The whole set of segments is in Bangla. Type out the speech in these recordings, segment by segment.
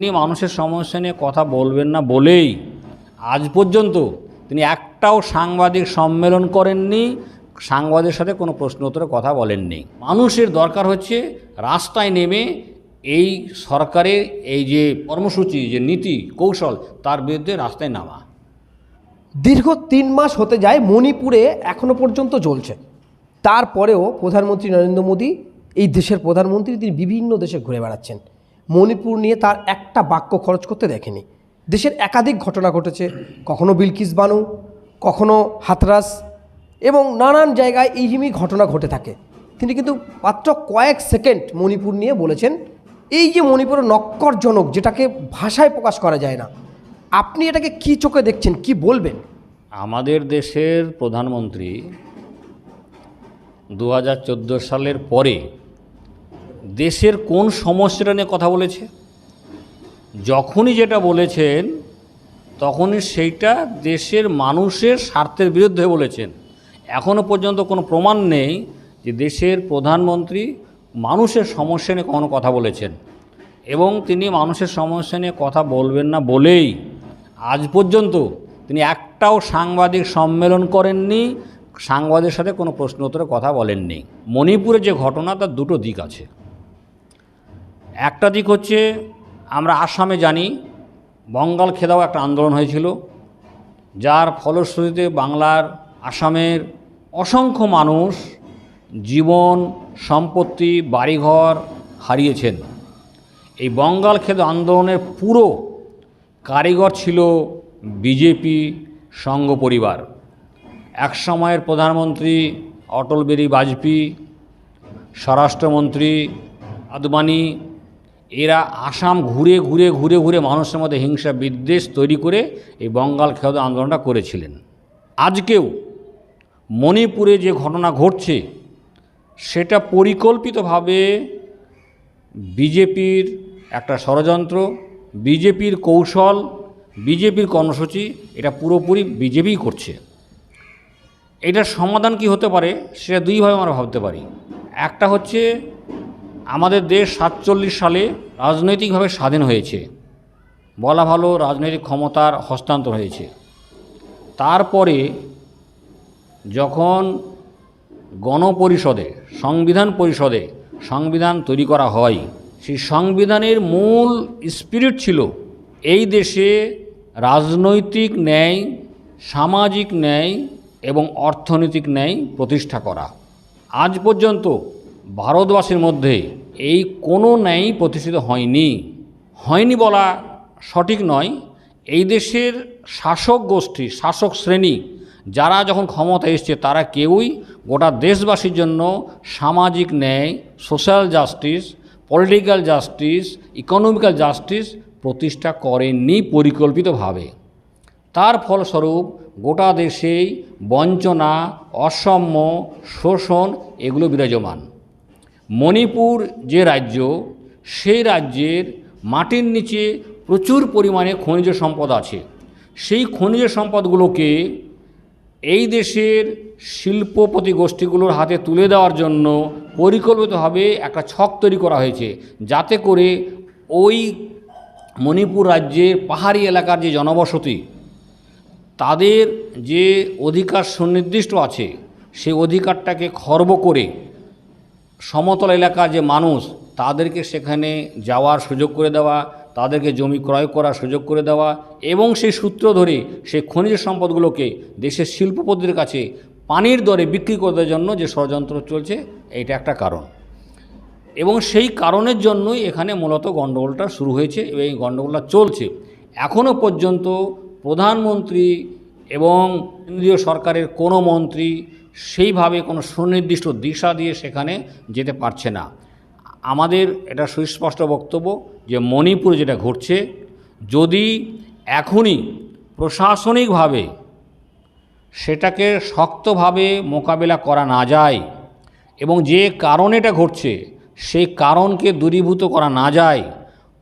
তিনি মানুষের সমস্যা নিয়ে কথা বলবেন না বলেই আজ পর্যন্ত তিনি একটাও সাংবাদিক সম্মেলন করেননি, সাংবাদিকের সাথে কোনো প্রশ্ন উত্তরে কথা বলেননি। মানুষের দরকার হচ্ছে রাস্তায় নেমে এই সরকারের এই যে কর্মসূচি, যে নীতি, কৌশল, তার বিরুদ্ধে রাস্তায় নামা। দীর্ঘ তিন মাস হতে যায় মণিপুরে এখনও পর্যন্ত চলছে তারপরেও প্রধানমন্ত্রী নরেন্দ্র মোদী, এই দেশের প্রধানমন্ত্রী তিনি বিভিন্ন দেশে ঘুরে বেড়াচ্ছেন। মণিপুর নিয়ে তার একটা বাক্য খরচ করতে দেখেনি। দেশের একাধিক ঘটনা ঘটেছে, কখনো বিলকিস বানু, কখনো হাতরাস এবং নানান জায়গায় এইরকমই ঘটনা ঘটে থাকে। তিনি কিন্তু মাত্র কয়েক সেকেন্ড মণিপুর নিয়ে বলেছেন, এই যে মণিপুরের নক্করজনক, যেটাকে ভাষায় প্রকাশ করা যায় না, আপনি এটাকে কি চোখে দেখছেন, কি বলবেন? আমাদের দেশের প্রধানমন্ত্রী দু হাজার চোদ্দ সালের পরে দেশের কোন সমস্যাটা নিয়ে কথা বলেছে? যখনই যেটা বলেছেন, তখনই সেইটা দেশের মানুষের স্বার্থের বিরুদ্ধে বলেছেন। এখনও পর্যন্ত কোনো প্রমাণ নেই যে দেশের প্রধানমন্ত্রী মানুষের সমস্যা নিয়ে কোনো কথা বলেছেন। এবং তিনি মানুষের সমস্যা নিয়ে কথা বলবেন না বলেই আজ পর্যন্ত তিনি একটাও সাংবাদিক সম্মেলন করেননি, সাংবাদিকের সাথে কোনো প্রশ্ন উত্তরে কথা বলেননি। মণিপুরে যে ঘটনা, তার দুটো দিক আছে। একটা দিক হচ্ছে, আমরা আসামে জানি, বঙ্গাল খেদাও একটা আন্দোলন হয়েছিল, যার ফলশ্রুতিতে বাংলার, আসামের অসংখ্য মানুষ জীবন, সম্পত্তি, বাড়িঘর হারিয়েছেন। এই বঙ্গাল খেদ আন্দোলনের পুরো কারিগর ছিল বিজেপি সংঘ পরিবার। এক সময়ের প্রধানমন্ত্রী অটল বিহারী বাজপেয়ী, স্বরাষ্ট্রমন্ত্রী আদবানি এরা আসাম ঘুরে ঘুরে ঘুরে ঘুরে মানুষের মধ্যে হিংসা বিদ্বেষ তৈরি করে এই বঙ্গাল খেদ আন্দোলনটা করেছিলেন। আজকেও মণিপুরে যে ঘটনা ঘটছে, সেটা পরিকল্পিতভাবে বিজেপির একটা ষড়যন্ত্র, বিজেপির কৌশল, বিজেপির কর্মসূচি, এটা পুরোপুরি বিজেপিই করছে। এটার সমাধান কি হতে পারে, সেটা দুইভাবে আমরা ভাবতে পারি। একটা হচ্ছে আমাদের দেশ সাতচল্লিশ সালে রাজনৈতিকভাবে স্বাধীন হয়েছে। বলা ভালো রাজনৈতিক ক্ষমতার হস্তান্তর হয়েছে। তারপরে যখন গণপরিষদে, সংবিধান পরিষদে সংবিধান তৈরি করা হয়, সেই সংবিধানের মূল স্পিরিট ছিল এই দেশে রাজনৈতিক ন্যায়, সামাজিক ন্যায় এবং অর্থনৈতিক ন্যায় প্রতিষ্ঠা করা। আজ পর্যন্ত ভারতবাসীর মধ্যে এই কোনো ন্যায় প্রতিষ্ঠিত হয়নি। হয়নি বলা সঠিক নয়। এই দেশের শাসক গোষ্ঠী, শাসক শ্রেণি, যারা যখন ক্ষমতা এসছে, তারা কেউই গোটা দেশবাসীর জন্য সামাজিক ন্যায়, social justice, political justice, economical justice প্রতিষ্ঠা করেননি পরিকল্পিতভাবে। তার ফলস্বরূপ গোটা দেশেই বঞ্চনা, অসম্য, শোষণ এগুলো বিরাজমান। মণিপুর যে রাজ্য, সেই রাজ্যের মাটির নিচে প্রচুর পরিমাণে খনিজ সম্পদ আছে। সেই খনিজ সম্পদগুলোকে এই দেশের শিল্পপতি গোষ্ঠীগুলোর হাতে তুলে দেওয়ার জন্য পরিকল্পিতভাবে একটা ছক তৈরি করা হয়েছে, যাতে করে ওই মণিপুর রাজ্যের পাহাড়ি এলাকার যে জনবসতি, তাদের যে অধিকার সুনির্দিষ্ট আছে, সেই অধিকারটাকে খর্ব করে সমতল এলাকার যে মানুষ, তাদেরকে সেখানে যাওয়ার সুযোগ করে দেওয়া, তাদেরকে জমি ক্রয় করার সুযোগ করে দেওয়া এবং সেই সূত্র ধরে সেই খনিজ সম্পদগুলোকে দেশের শিল্পপতির কাছে পানির দরে বিক্রি করে দেওয়ার জন্য যে ষড়যন্ত্র চলছে, এইটা একটা কারণ। এবং সেই কারণের জন্যই এখানে মূলত গণ্ডগোলটা শুরু হয়েছে এবং এই গণ্ডগোলটা চলছে। এখনও পর্যন্ত প্রধানমন্ত্রী এবং কেন্দ্রীয় সরকারের কোনো মন্ত্রী সেইভাবে কোনো সুনির্দিষ্ট দিশা দিয়ে সেখানে যেতে পারছে না। আমাদের এটা সুস্পষ্ট বক্তব্য যে মণিপুরে যেটা ঘটছে, যদি এখনই প্রশাসনিকভাবে সেটাকে শক্তভাবে মোকাবেলা করা না যায় এবং যে কারণে এটা ঘটছে, সেই কারণকে দূরীভূত করা না যায়,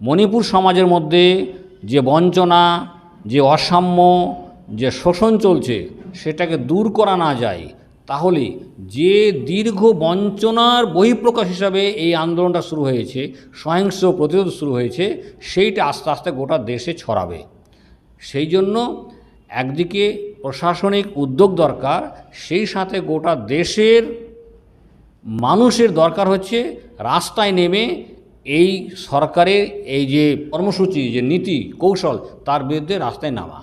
মণিপুর সমাজের মধ্যে যে বঞ্চনা, যে অসাম্য, যে শোষণ চলছে, সেটাকে দূর করা না যায় তাহলে যে দীর্ঘ বঞ্চনার বহিঃপ্রকাশ হিসাবে এই আন্দোলনটা শুরু হয়েছে, সহিংস প্রতিরোধ শুরু হয়েছে, সেইটা আস্তে আস্তে গোটা দেশে ছড়াবে। সেই জন্য একদিকে প্রশাসনিক উদ্যোগ দরকার, সেই সাথে গোটা দেশের মানুষের দরকার হচ্ছে রাস্তায় নেমে এই সরকারের এই যে কর্মসূচি, যে নীতি, কৌশল, তার বিরুদ্ধে রাস্তায় নামা।